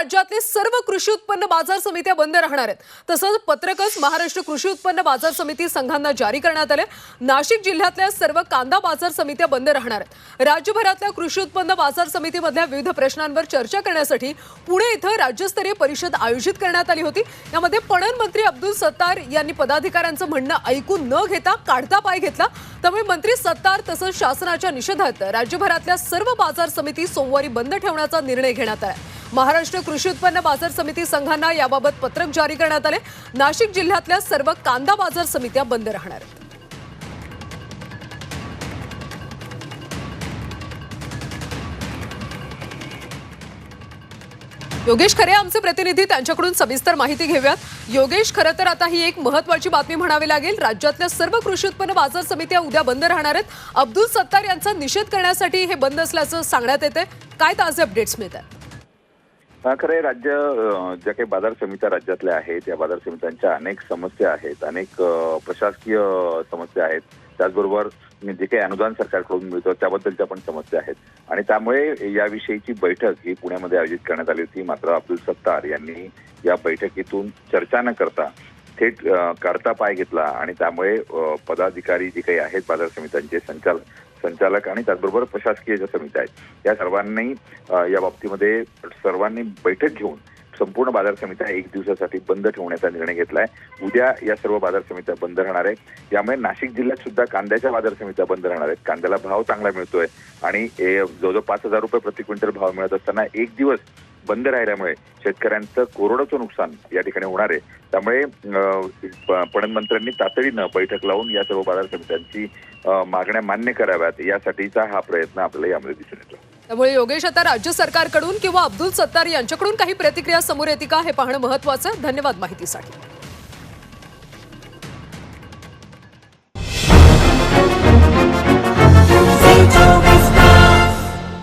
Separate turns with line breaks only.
राज्यातले सर्व कृषी उत्पन्न बाजार समित्या बंद राहणार आहेत. तसंच पत्रकच महाराष्ट्र कृषी उत्पन्न बाजार समिती संघांना जारी करण्यात आले. नाशिक जिल्ह्यातल्या सर्व कांदा बाजार समित्या बंद राहणार आहेत. राज्यभरातल्या कृषी उत्पन्न बाजार समितीमधल्या विविध प्रश्नांवर चर्चा करण्यासाठी पुणे इथं राज्यस्तरीय परिषद आयोजित करण्यात आली होती. यामध्ये पणन मंत्री अब्दुल सत्तार यांनी पदाधिकाऱ्यांचं म्हणणं ऐकून न घेता काढता पाय घेतला. त्यामुळे मंत्री सत्तार तसंच शासनाच्या निषेधात राज्यभरातल्या सर्व बाजार समिती सोमवारी बंद ठेवण्याचा निर्णय घेण्यात आला. महाराष्ट्र कृषी उत्पन्न बाजार समिती संघांना याबाबत पत्रक जारी करण्यात आले. नाशिक जिल्ह्यातल्या सर्व कांदा बाजार समित्या बंद राहणार आहेत. योगेश खरे आमचे प्रतिनिधी त्यांच्याकडून सविस्तर माहिती घेऊयात. योगेश खरं तर आता ही एक महत्वाची बातमी म्हणावी लागेल. राज्यातल्या सर्व कृषी उत्पन्न बाजार समित्या उद्या बंद राहणार आहेत. अब्दुल सत्तार यांचा निषेध करण्यासाठी हे बंद असल्याचं सांगण्यात येते काय ताजे अपडेट्स
मिळतात? खरं राज्य ज्या काही बाजार समित्या राज्यातल्या आहेत या बाजार समित्यांच्या अनेक समस्या आहेत अनेक प्रशासकीय समस्या आहेत. त्याचबरोबर जे काही अनुदान सरकारकडून मिळतं त्याबद्दलच्या पण समस्या आहेत. आणि त्यामुळे याविषयीची बैठक ही पुण्यामध्ये आयोजित करण्यात आली होती. मात्र अब्दुल सत्तार यांनी या बैठकीतून चर्चा न करता थेट करता काढता पाय घेतला. आणि त्यामुळे पदाधिकारी जे काही आहेत बाजार समित्यांचे संचालक संचालक आणि त्याचबरोबर प्रशासकीय ज्या समित्या आहेत या सर्वांनी या बाबतीमध्ये सर्वांनी बैठक घेऊन संपूर्ण बाजार समित्या एक दिवसासाठी बंद ठेवण्याचा निर्णय घेतलाय. उद्या या सर्व बाजार समित्या बंद राहणार आहे यामुळे नाशिक जिल्ह्यात सुद्धा कांद्याच्या बाजार समित्या बंद राहणार आहेत. कांद्याला भाव चांगला मिळतोय आणि जवळजवळ पाच हजार रुपये प्रति क्विंटल भाव मिळत असताना एक दिवस बंद राहिल्यामुळे शेतकऱ्यांचं कोरोनाचं नुकसान या ठिकाणी होणार आहे. त्यामुळे अ, पणन मंत्र्यांनी तातडीनं बैठक लावून या सर्व बाजार समित्यांची मागण्या मान्य कराव्यात यासाठीचा हा प्रयत्न आपल्याला यामध्ये दिसून येतो.
त्यामुळे योगेश आता राज्य सरकारकडून किंवा अब्दुल सत्तार यांच्याकडून काही प्रतिक्रिया समोर येते का हे पाहणं महत्वाचं. धन्यवाद माहितीसाठी.